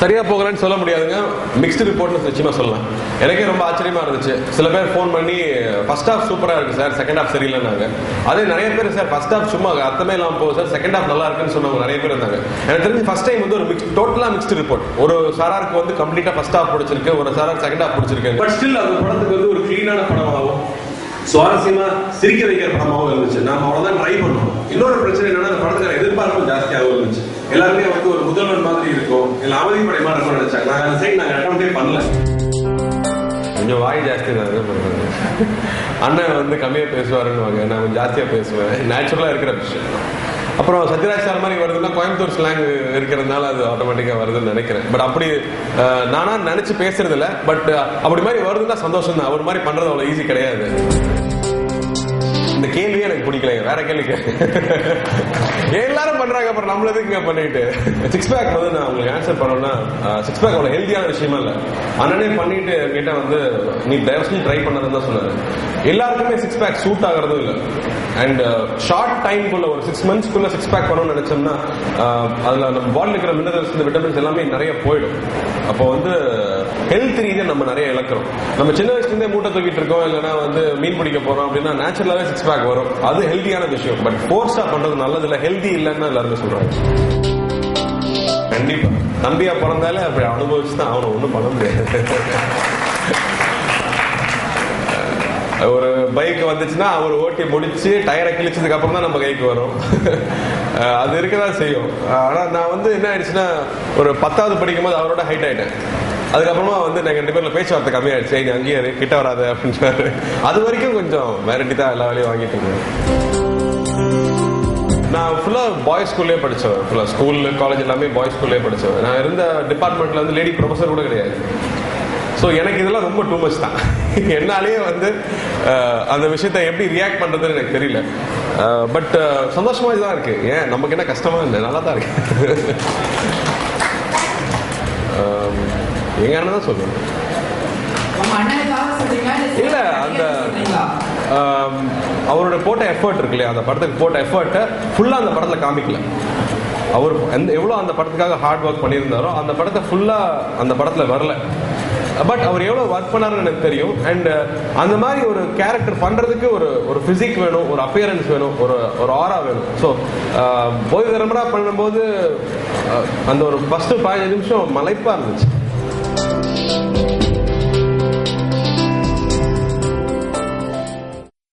சரியா போகலன்னு சொல்ல முடியாதுங்க. மிக்ஸ்டு ரிப்போர்ட்னு நிச்சயமா சொல்லலாம். எனக்கே ரொம்ப ஆச்சரியமா இருந்துச்சு. சில பேர் ஃபோன் பண்ணி ஃபர்ஸ்ட் ஹாஃப் சூப்பரா இருக்கு சார் செகண்ட் ஹாஃப் சரியில்லைன்னாங்க. அதே நிறைய பேர் சார் ஃபர்ஸ்ட் ஹாஃப் சும்மா அர்த்தமே இல்லாமல் போகுது சார் செகண்ட் ஹாஃப் நல்லா இருக்குன்னு சொன்னவங்க நிறைய பேர் இருந்தாங்க. எனக்கு தெரிஞ்சு ஃபர்ஸ்ட் டைம் வந்து ஒரு மிக்ஸ் டோட்டலா மிக்ஸ்டு ரிப்போர்ட் ஒரு சாராருக்கு வந்து கம்ப்ளீட்டா ஃபர்ஸ்ட் ஹாஃப் பிடிச்சிருக்கு ஒரு சாரார் செகண்ட் ஹாஃப் பிடிச்சிருக்கு. பட் ஸ்டில் அந்த படத்துக்கு வந்து ஒரு க்ளீனான படமாகவும் சுவாரஸ்யமா சிரிக்க வைக்கிற படமாகவும் இருந்துச்சு. நாம அவ்வளவுதான் ட்ரை பண்ணோம். இன்னொரு பிரச்சனை என்னன்னா அந்த படத்துக்கான எதிர்பார்ப்பு ஜாஸ்தி. எல்லாருமே வந்து ஒரு முதல்வன் மாதிரி இருக்கும். இல்ல அமைதி படை மாதிரி இருக்கும்னு நினைச்சாங்க நாங்க அந்த சைட் நாங்க அட்டம்ப்டே பண்ணல. கொஞ்சம் வாய் ஜாஸ்தி தான். என்ன அண்ணன் வந்து கம்மியா பேசுவாருன்னு நான் கொஞ்சம் ஜாஸ்தியா பேசுவேன். நேச்சுரலா இருக்கிற விஷயம். அப்புறம் சத்யராஜ் சார் மாதிரி வருதுன்னா கோயம்புத்தூர் ஸ்லாங் இருக்கிறதுனால அது ஆட்டோமேட்டிக்கா வருதுன்னு நினைக்கிறேன். பட் அப்படி நானா நினைச்சு பேசுறது இல்ல பட் அப்படி மாதிரி வருதுன்னா சந்தோஷம் தான் அவர் மாதிரி பண்றது அவ்வளவு ஈஸி கிடையாது. இந்த கேள்வியே எனக்கு பிடிக்கல வேற கேள்வி எல்லாரும் பண்றாங்க அப்புறம் நம்மள எதுக்குங்க பண்ணிட்டு? சிக்ஸ் பேக் வந்து நான் உங்களுக்கு ஆன்சர் பண்ணணும்னா சிக்ஸ் பேக் அவ்வளவு ஹெல்த்தியான விஷயமா இல்ல. அண்ணனே பண்ணிட்டு என்கிட்ட வந்து நீ தயவுசெய்து ட்ரை பண்ணதுன்னு தான் சொன்னாரு. எல்லாருக்குமே சிக்ஸ் பேக் சூட் ஆகுறதும் இல்ல. அண்ட் ஷார்ட் டைம்குள்ள ஒரு சிக்ஸ் மந்த்ஸ்க்குள்ள சிக்ஸ் பேக் பண்ணணும்னு நினைச்சோம்னா அதுல நம்ம பாடியில் இருக்கிற மினரல்ஸ் இந்த விட்டமின்ஸ் எல்லாமே நிறைய போயிடும். அப்போ வந்து ஹெல்த் ரீதியா நம்ம நிறைய இழக்கிறோம். நம்ம சின்ன வயசுல இருந்தே மூட்டை தூக்கிட்டு இருக்கோம் இல்லைன்னா வந்து மீன் பிடிக்க போறோம் அப்படின்னா நேச்சுரலாவே சிக்ஸ் பேக் வரும். அது ஹெல்த்தியான விஷயம். பட் ஃபோர்ஸா பண்றது நல்லது இல்ல ஹெல்தி இல்லைன்னு எல்லாருமே சொல்றாங்க. கண்டிப்பா. தம்பியா பிறந்தாலே அப்படி அனுபவிச்சு தான் அவனை ஒண்ணும் பண்ண முடியாது. ஒரு பைக் வந்துச்சுன்னா அவர் ஓட்டி முடிச்சு டயரை கிழிச்சதுக்கு அப்புறம் தான் நம்ம கைக்கு வரும். அது இருக்கதான் செய்யும். ஆனா நான் வந்து என்ன ஆயிடுச்சுன்னா ஒரு பத்தாவது படிக்கும் போது அவரோட ஹைட் ஆயிட்டேன். அதுக்கப்புறமா வந்து நாங்க ரெண்டு பேர்ல பேச்சுவார்த்தை கம்மியாயிடுச்சு. நீ அங்கேயே கிட்ட வராது அப்படின்னு சொன்னாரு. அது வரைக்கும் கொஞ்சம் மிரட்டி தான் எல்லா வேலையும் வாங்கிட்டு இருந்தேன். நான் ஃபுல்லா பாய்ஸ் ஸ்கூல்லே படிச்சவன். ஃபுல்லா ஸ்கூல் காலேஜ் எல்லாமே பாய்ஸ் ஸ்கூல்லே படிச்சவன். நான் இருந்த டிபார்ட்மெண்ட்ல வந்து லேடி ப்ரொஃபஸர் கூட கிடையாது. ஸோ எனக்கு இதெல்லாம் ரொம்ப டூ மச் தான். என்னாலேயே வந்து அந்த விஷயத்தை எப்படி ரியாக்ட் பண்ணுறதுன்னு எனக்கு தெரியல. பட் சந்தோஷமாக தான் இருக்குது ஏன்? நமக்கு என்ன கஷ்டமாக இல்லை நல்லா தான் இருக்குது எங்க அண்ணன் தான் சொல்லுவேன் இல்ல அந்த அவரோட போட்ட எஃபர்ட் இருக்கு இல்லையா? அந்த படத்துக்கு போட்ட எஃபர்ட்டை ஃபுல்லா அந்த படத்துல காமிக்கல. அவர் எந்த எவ்வளவு அந்த படத்துக்காக ஹார்ட் ஒர்க் பண்ணியிருந்தாரோ அந்த படத்தை ஃபுல்லா அந்த படத்துல வரல. பட் அவர் எவ்வளவு ஒர்க் பண்ணாருன்னு எனக்கு தெரியும். அண்ட் அந்த மாதிரி ஒரு கேரக்டர் பண்றதுக்கு ஒரு ஒரு பிசிக் வேணும் ஒரு அப்பியரன்ஸ் வேணும் ஒரு ஒரு ஆரா வேணும். ஸோ போய் தரம்பரா பண்ணும்போது அந்த ஒரு ஃபர்ஸ்ட் பதினஞ்சு நிமிஷம் மலைப்பா இருந்துச்சு. Thank you.